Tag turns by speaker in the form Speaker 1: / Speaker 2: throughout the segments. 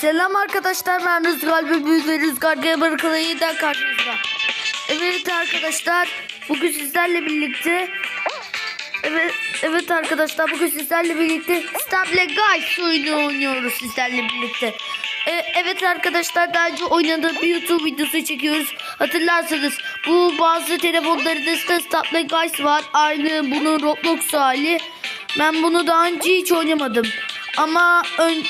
Speaker 1: Selam arkadaşlar ben Rüzgar Bülbül ve Rüzgar Gamer yeniden karşınızda. Evet arkadaşlar bugün sizlerle birlikte Evet, evet arkadaşlar bugün sizlerle birlikte Stable Guys oyunu oynuyoruz sizlerle birlikte. Ee, evet arkadaşlar daha önce oynadığım bir YouTube videosu çekiyoruz. Hatırlarsanız bu bazı telefonlarınızda Stable Guys var. Aynı bunun Roblox hali. Ben bunu daha önce hiç oynamadım. Ama ön,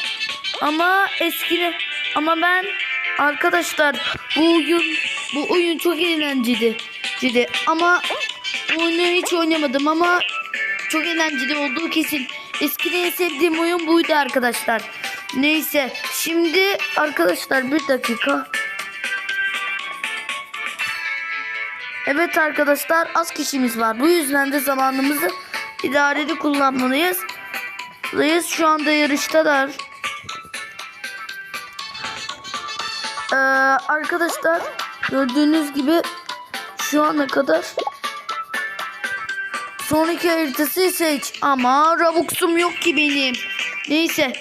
Speaker 1: ama eski ama ben arkadaşlar bu oyun bu oyun çok eğlenceli. Ciddi. Ama oyunu hiç oynamadım ama çok eğlenceli olduğu kesin. Eskiden en sevdiğim oyun buydu arkadaşlar. Neyse şimdi arkadaşlar bir dakika. Evet arkadaşlar az kişimiz var. Bu yüzden de zamanımızı idareli kullanmalıyız. Şu anda yarıştalar. Ee, arkadaşlar gördüğünüz gibi şu ana kadar sonraki haritası seç ama Robux'um yok ki benim. Neyse.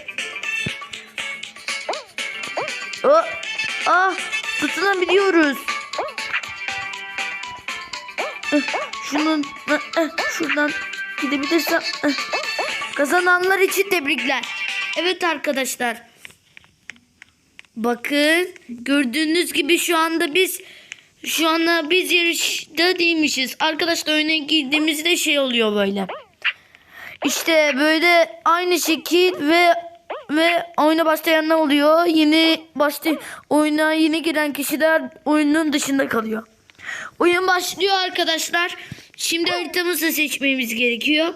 Speaker 1: Oh, ah tutunabiliyoruz. Şunun şuradan gidebilirsem. Kazananlar için tebrikler. Evet arkadaşlar. Bakın gördüğünüz gibi şu anda biz şu anda biz yarışta değilmişiz. Arkadaşlar oyuna girdiğimizde şey oluyor böyle. İşte böyle aynı şekil ve ve oyuna başlayan ne oluyor? Yeni başlay oyuna yeni giren kişiler oyunun dışında kalıyor. Oyun başlıyor arkadaşlar. Şimdi haritamızı seçmemiz gerekiyor.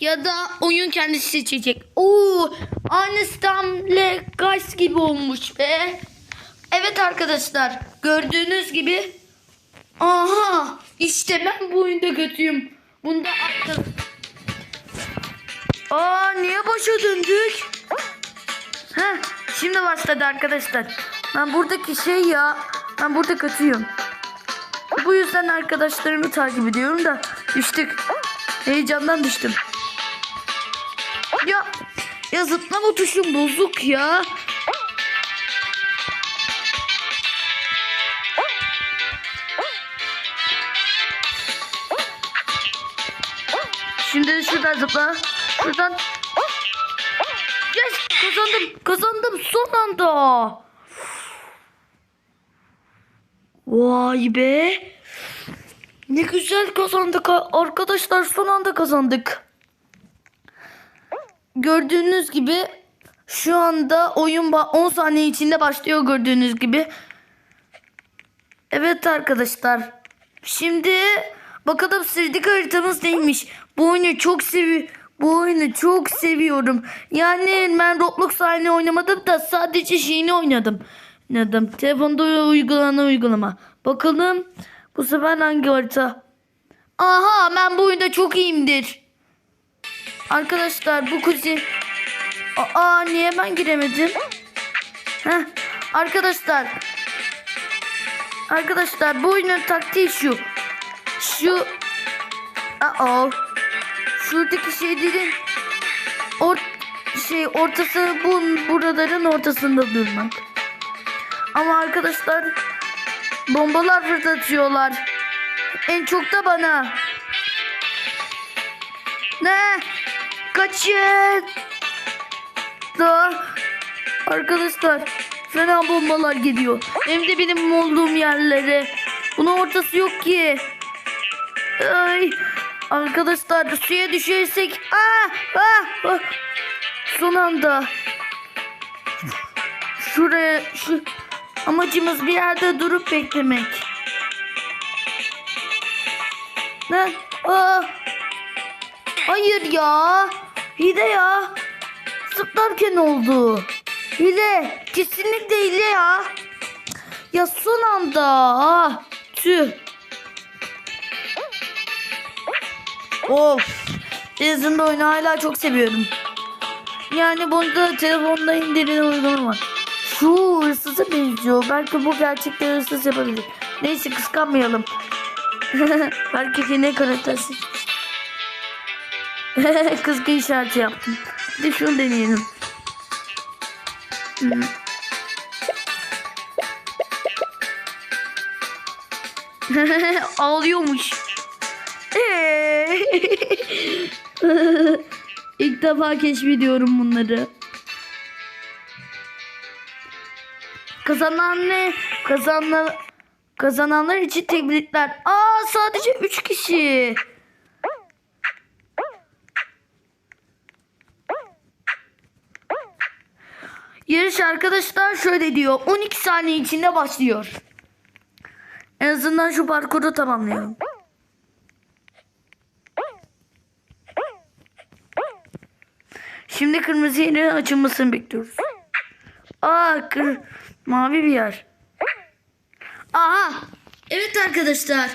Speaker 1: ya da oyun kendisi seçecek. Oo, aynı Stamle Guys gibi olmuş be. Evet arkadaşlar gördüğünüz gibi aha işte ben bu oyunda kötüyüm. Bunda attım. Aa niye başa döndük? Heh, şimdi başladı arkadaşlar. Ben buradaki şey ya ben burada kötüyüm. Bu yüzden arkadaşlarımı takip ediyorum da düştük. Heyecandan düştüm. Ya zıplama tuşum bozuk ya. Şimdi şuradan zıpla. Şuradan. Yes kazandım. Kazandım son anda. Vay be. Ne güzel kazandık arkadaşlar son anda kazandık. Gördüğünüz gibi şu anda oyun ba- 10 saniye içinde başlıyor gördüğünüz gibi. Evet arkadaşlar. Şimdi bakalım sıradaki haritamız neymiş. Bu oyunu çok sevi bu oyunu çok seviyorum. Yani ben Roblox halini oynamadım da sadece şeyini oynadım. Oynadım. Telefonda uygulanan uygulama. Bakalım bu sefer hangi harita? Aha ben bu oyunda çok iyiyimdir. Arkadaşlar bu kuzi... Aa niye ben giremedim? Heh, arkadaşlar. Arkadaşlar bu oyunun taktiği şu. Şu... Aa. Şuradaki şeylerin... Or şey ortası bu buraların ortasında durmak. Ama arkadaşlar bombalar fırlatıyorlar. En çok da bana. Ne? Kaçın. Da. Arkadaşlar fena bombalar geliyor. Hem de benim olduğum yerlere. Bunun ortası yok ki. Ay. Arkadaşlar suya düşersek. Aa, aa, aa. Son anda. Şuraya şu amacımız bir yerde durup beklemek. Ne? Aa. Hayır ya. Hile ya. Zıplarken oldu. Hile. Kesinlikle hile ya. Ya son anda. Ah, tüh. Of. Yazında oyunu hala çok seviyorum. Yani bunda telefonda indirilen uygulama var. Şu hırsıza benziyor. Belki bu gerçekten hırsız yapabilir. Neyse kıskanmayalım. Belki ne karakteri Kızgın işareti yaptım. Bir de şunu deneyelim. Hmm. Ağlıyormuş. İlk defa keşfediyorum bunları. Kazanan ne? Kazanlar kazananlar için tebrikler. Aa sadece 3 kişi. Yarış arkadaşlar şöyle diyor. 12 saniye içinde başlıyor. En azından şu parkuru tamamlayalım. Şimdi kırmızı yerin açılmasını bekliyoruz. Aa kır mavi bir yer. Aha evet arkadaşlar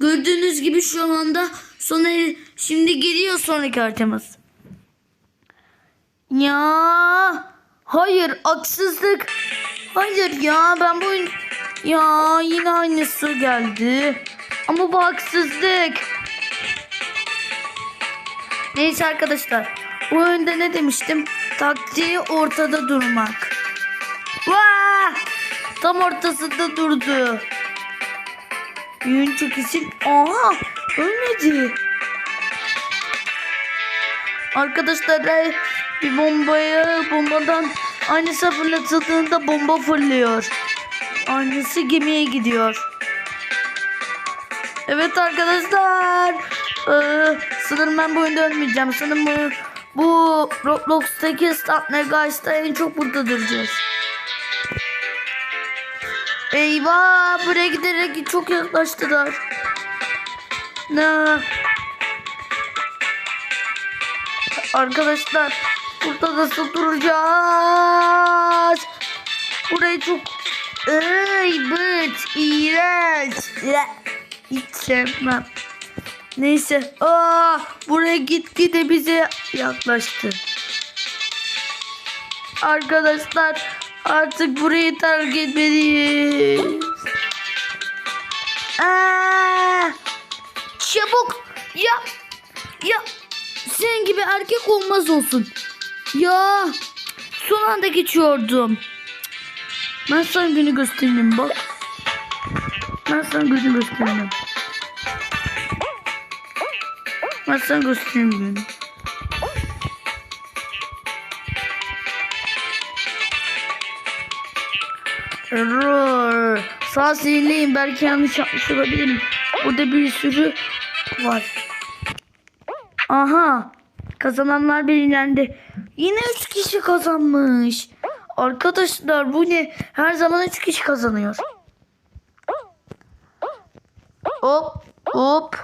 Speaker 1: gördüğünüz gibi şu anda sona şimdi geliyor sonraki haritamız. Ya hayır haksızlık. Hayır ya ben bu ya yine aynısı geldi. Ama bu haksızlık. Neyse arkadaşlar. Bu oyunda ne demiştim? Taktiği ortada durmak. Vaa! Tam ortasında durdu. Yün çekilsin. Aha! Ölmedi. Arkadaşlar bir bombaya bombadan aynısı fırlatıldığında bomba fırlıyor. Aynısı gemiye gidiyor. Evet arkadaşlar. Ee, sanırım ben bu oyunda ölmeyeceğim. Sanırım bu, bu Roblox'taki Statler Guys'ta en çok burada duracağız. Eyvah buraya giderek çok yaklaştılar. Ne? Arkadaşlar burada nasıl duracağız? Burayı çok Iy, bıt, iğrenç. Hiç sevmem. Neyse. Aa, buraya gitgide bize yaklaştı. Arkadaşlar artık burayı terk etmeliyiz. Aa, çabuk. Ya. Ya. Senin gibi erkek olmaz olsun. Ya. Son anda geçiyordum. Ben sana günü göstereyim bak. Ben sana günü göstereyim. Ben sana göstereyim günü. Error. Sağ sinirliyim. Belki yanlış yapmış olabilirim. Burada bir sürü var. Aha. Kazananlar belirlendi. Yine 3 kişi kazanmış. Arkadaşlar bu ne? Her zaman 3 kişi kazanıyor. Hop hop.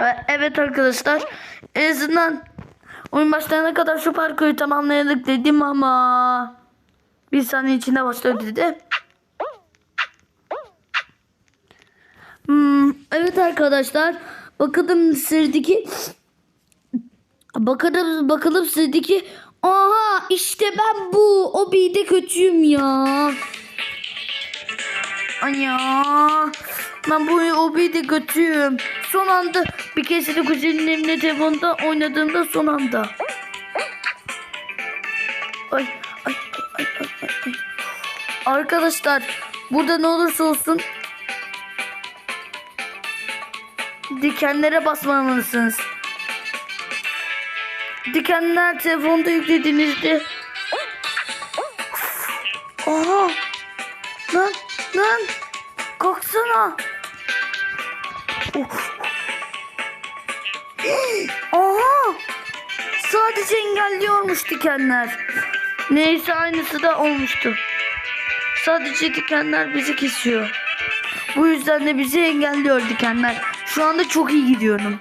Speaker 1: E- Evet arkadaşlar. En azından oyun başlayana kadar şu parkuru tamamlayadık dedim ama bir saniye içinde başlıyor dedi. Hmm, evet arkadaşlar. Bakalım sıradaki Bakalım bakalım sıradaki Aha işte ben bu. O bir de kötüyüm ya. Ay ya. Ben bu o bir de kötüyüm. Son anda bir kez de kuzenimle telefonda oynadığımda son anda. Ay ay ay ay. ay. Arkadaşlar burada ne olursa olsun dikenlere basmamalısınız. Dikenler telefonda yüklediğinizde Aha lan lan! Kalksana! Of. Aha sadece engelliyormuş dikenler. Neyse aynısı da olmuştu. Sadece dikenler bizi kesiyor. Bu yüzden de bizi engelliyor dikenler şu anda çok iyi gidiyorum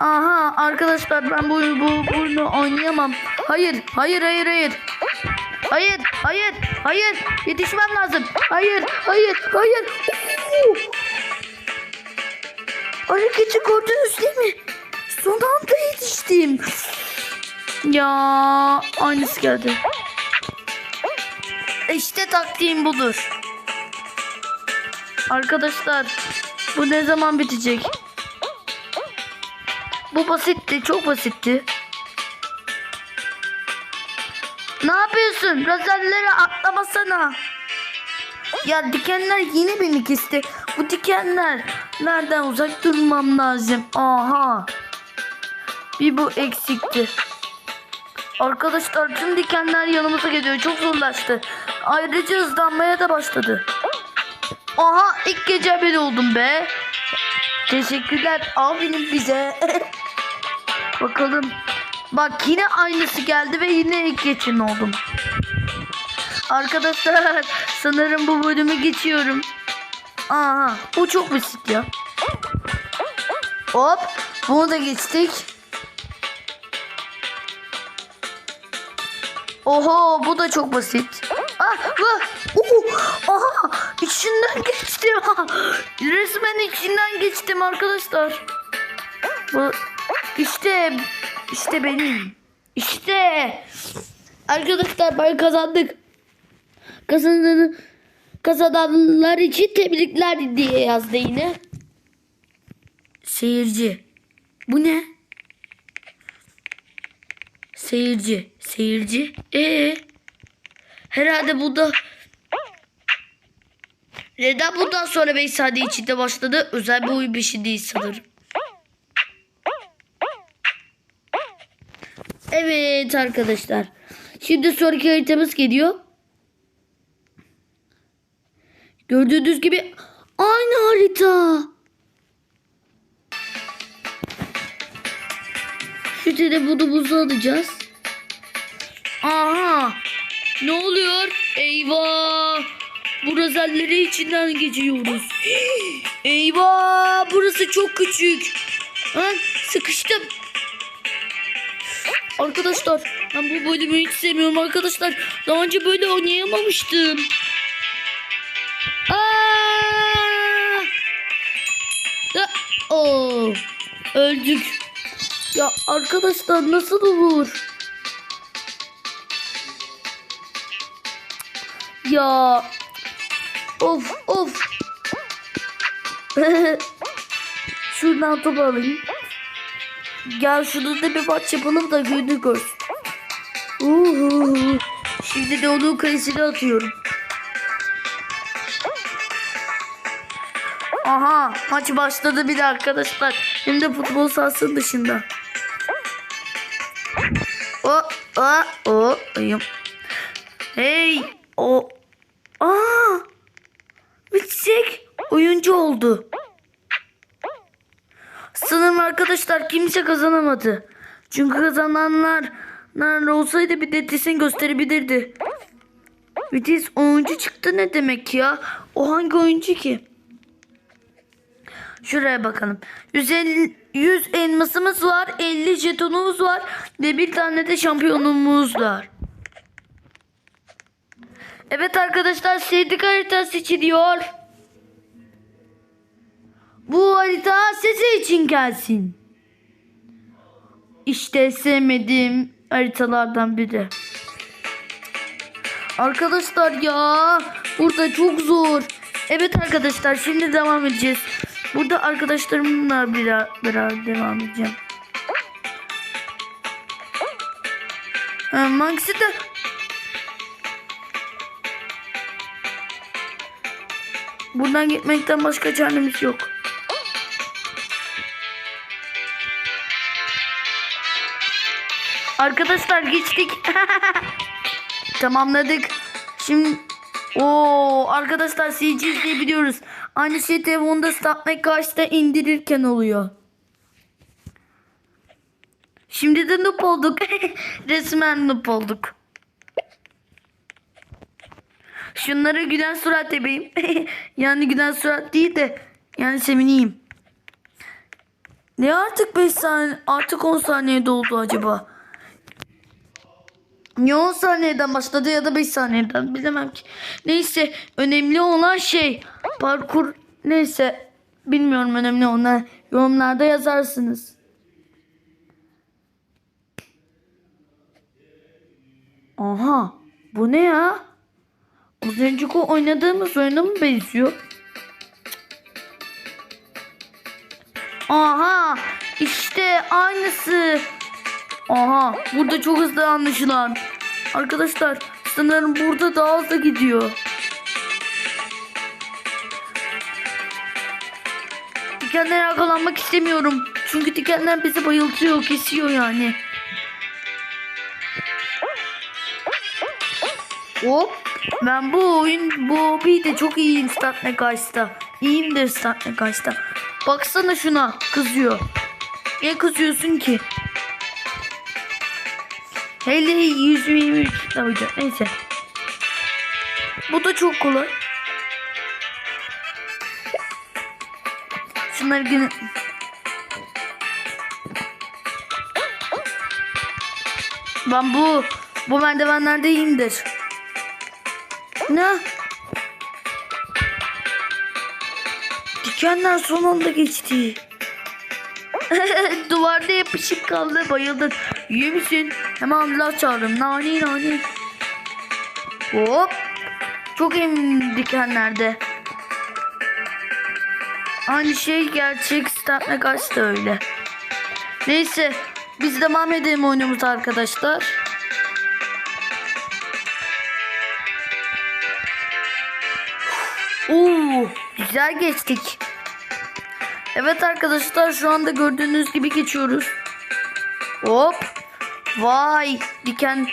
Speaker 1: Aha arkadaşlar ben bu bu bunu oynayamam. Hayır, hayır, hayır, hayır. Hayır, hayır, hayır. Yetişmem lazım. Hayır, hayır, hayır. Oo! Hareketi gördünüz değil mi? Son anda yetiştim. Ya aynısı geldi. İşte taktiğim budur. Arkadaşlar Bu ne zaman bitecek? Bu basitti. Çok basitti. Ne yapıyorsun? Lazerlere atlamasana. Ya dikenler yine beni kesti. Bu dikenler nereden uzak durmam lazım. Aha. Bir bu eksikti. Arkadaşlar tüm dikenler yanımıza geliyor. Çok zorlaştı. Ayrıca hızlanmaya da başladı. Aha ilk gece ben oldum be. Teşekkürler abinin bize. Bakalım. Bak yine aynısı geldi ve yine ilk geçin oldum. Arkadaşlar sanırım bu bölümü geçiyorum. Aha bu çok basit ya. Hop bunu da geçtik. Oho bu da çok basit. Ah, ah, uh, aha içinden geçtim. Resmen içinden geçtim arkadaşlar. Bu işte işte benim. İşte arkadaşlar ben kazandık. Kazanan kazananlar için tebrikler diye yazdı yine. Seyirci. Bu ne? Seyirci. Seyirci. Ee. Herhalde bu da neden bundan sonra 5 saniye içinde başladı? Özel bir oyun bir şey sanırım. Evet arkadaşlar. Şimdi sonraki haritamız geliyor. Gördüğünüz gibi aynı harita. Şu telefonu alacağız. Aha. Ne oluyor? Eyvah. Bu rozelleri içinden geçiyoruz. Eyvah. Burası çok küçük. Ha, sıkıştım. Arkadaşlar ben bu bölümü hiç sevmiyorum arkadaşlar. Daha önce böyle oynayamamıştım. Aa! Ya, oo, öldük. Ya arkadaşlar nasıl olur? Ya of of. Şuradan top alayım. Gel şurada da bir maç yapalım da günü görsün. Uhu. Şimdi de onun kalesini atıyorum. Aha maç başladı bir de arkadaşlar. Hem de futbol sahasının dışında. O o o ayım. Hey o aa bitecek oyuncu oldu. Sanırım arkadaşlar kimse kazanamadı. Çünkü kazananlar nerede olsaydı bir de kesin gösterebilirdi. Vites oyuncu çıktı ne demek ya? O hangi oyuncu ki? Şuraya bakalım. 150, 100 elmasımız var. 50 jetonumuz var. Ve bir tane de şampiyonluğumuz var. Evet arkadaşlar sevdik harita seçiliyor. Bu harita size için gelsin. İşte sevmediğim haritalardan biri. Arkadaşlar ya burada çok zor. Evet arkadaşlar şimdi devam edeceğiz. Burada arkadaşlarımla biraz, biraz devam edeceğim. Ha, Maxi de Buradan gitmekten başka çaremiz yok. Arkadaşlar geçtik. Tamamladık. Şimdi o arkadaşlar CG izleyebiliyoruz. Aynı şey telefonda Statmek karşıda indirirken oluyor. Şimdi de noob olduk. Resmen noob olduk. Şunlara gülen surat yapayım. yani gülen surat değil de yani sevineyim. Ne artık 5 saniye artık 10 saniyede oldu acaba? Niye 10 saniyeden başladı ya da 5 saniyeden bilemem ki. Neyse önemli olan şey parkur neyse bilmiyorum önemli olan yorumlarda yazarsınız. Aha bu ne ya? Az önceki oynadığımız oyuna mı benziyor? Aha işte aynısı. Aha burada çok hızlı anlaşılan. Arkadaşlar sanırım burada daha hızlı gidiyor. Dikenlere yakalanmak istemiyorum. Çünkü dikenler bizi bayıltıyor, kesiyor yani. Hop. Ben bu oyun bu bir de çok iyiyim Statne karşıda. İyiyimdir Statne karşıda. Baksana şuna kızıyor. Niye kızıyorsun ki? Hele 123 yapacağım. Neyse. Bu da çok kolay. Şunları yine... Ben bu bu merdivenlerde iyiyimdir. Ne? Dikenler son anda geçti. Duvarda yapışık kaldı bayıldın. İyi misin? Hemen ambulans çağırdım. Nani nani. Hop. Çok emin dikenlerde. Aynı şey gerçek statla kaç da öyle. Neyse biz devam edelim oyunumuza arkadaşlar. Oo, güzel geçtik. Evet arkadaşlar şu anda gördüğünüz gibi geçiyoruz. Hop. Vay diken.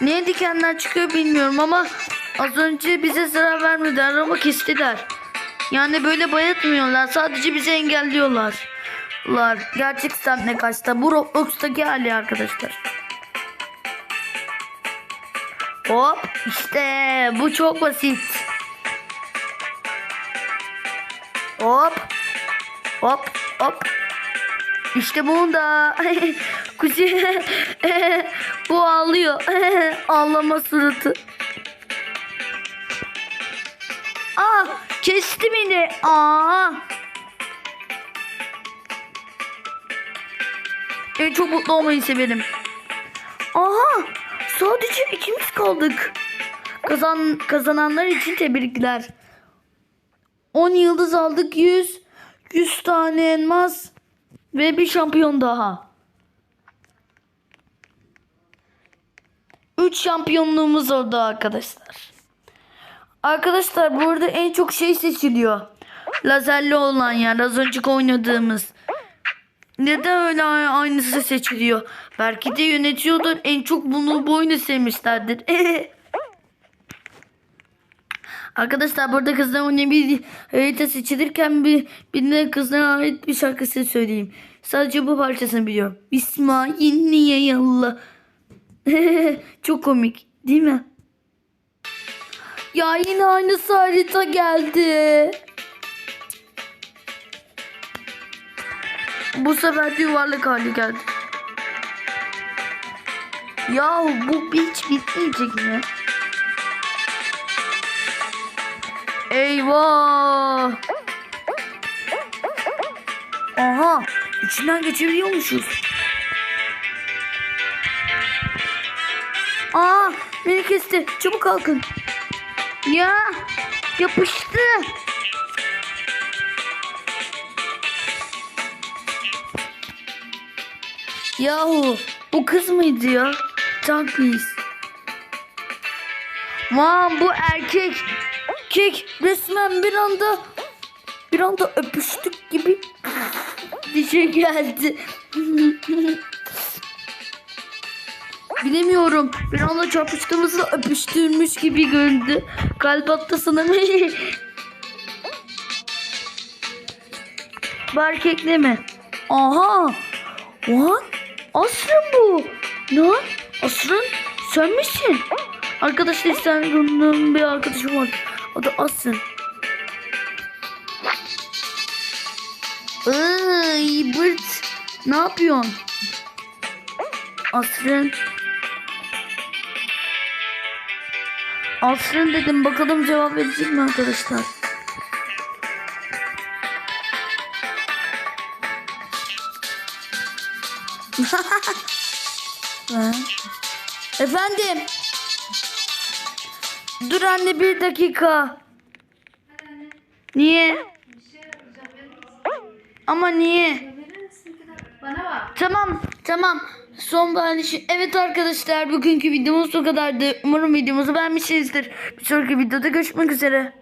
Speaker 1: Niye dikenler çıkıyor bilmiyorum ama az önce bize zarar vermediler ama kestiler. Yani böyle bayatmıyorlar. Sadece bizi engelliyorlar. Lar. Gerçek ne kaçta. Bu Roblox'taki hali arkadaşlar. Hop. işte bu çok basit. Hop. Hop. Hop. İşte bunda. Kuzey. bu ağlıyor. Ağlama suratı. Aa, kesti beni. Aa. En çok mutlu olmayı severim. Aha, sadece ikimiz kaldık. Kazan kazananlar için tebrikler. 10 yıldız aldık 100 100 tane elmas ve bir şampiyon daha. 3 şampiyonluğumuz oldu arkadaşlar. Arkadaşlar burada en çok şey seçiliyor. Lazerli olan yani az önceki oynadığımız. Neden öyle aynısı seçiliyor? Belki de yönetiyordur. En çok bunu bu oyunu sevmişlerdir. Arkadaşlar burada kızlar oynayan bir harita seçilirken bir birine kızlara ait bir şarkısı söyleyeyim. Sadece bu parçasını biliyorum. İsmail niye yallah? çok komik değil mi? Ya yine aynısı harita geldi. Bu sefer de yuvarlak hali geldi. Ya bu hiç bitmeyecek mi? Eyvah. Aha. içinden geçebiliyormuşuz. Aa beni kesti. Çabuk kalkın. Ya yapıştı. Yahu bu kız mıydı ya? Tank mıyız? Aman bu erkek. Kek resmen bir anda bir anda öpüştük gibi bir şey geldi. Bilemiyorum. Bir anda çarpıştığımızda öpüştürmüş gibi göründü. Kalp attı sanırım. Bu erkekle mi? Aha. Lan. Asrın bu. Lan. Asrın sen misin? Arkadaşlar İstanbul'un bir arkadaşım var. O da Asrın. Ay Bırt. Ne yapıyorsun? Asrın. Asrın dedim bakalım cevap verecek mi arkadaşlar? Efendim. Dur anne bir dakika. Niye? Ama niye? Tamam tamam. Son beğenişi. Evet arkadaşlar bugünkü videomuz bu kadardı. Umarım videomuzu beğenmişsinizdir. Bir sonraki videoda görüşmek üzere.